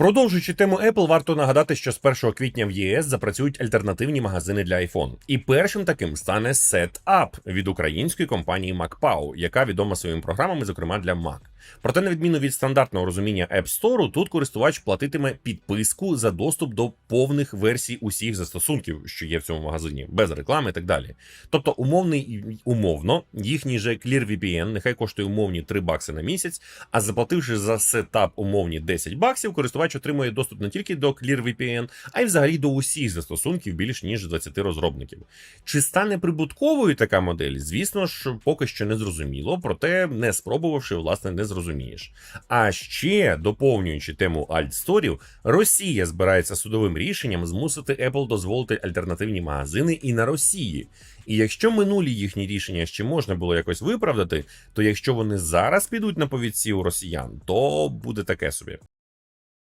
Продовжуючи тему Apple, варто нагадати, що з 1 квітня в ЄС запрацюють альтернативні магазини для iPhone. І першим таким стане SetUp від української компанії MacPow, яка відома своїми програмами, зокрема для Mac. Проте, на відміну від стандартного розуміння App Store, тут користувач платитиме підписку за доступ до повних версій усіх застосунків, що є в цьому магазині, без реклами і так далі. Тобто, умовний умовно, їхній же ClearVPN нехай коштує умовні 3 бакси на місяць, а заплативши за сетап умовні 10 баксів, користувач отримує доступ не тільки до ClearVPN, а й взагалі до усіх застосунків більш ніж 20 розробників. Чи стане прибутковою така модель? Звісно ж, поки що не зрозуміло, проте не спробувавши, власне, не зрозумієш. А ще доповнюючи тему альтсторів, Росія збирається судовим рішенням змусити Apple дозволити альтернативні магазини і на Росії. І якщо минулі їхні рішення ще можна було якось виправдати, то якщо вони зараз підуть на повідці у росіян, то буде таке собі.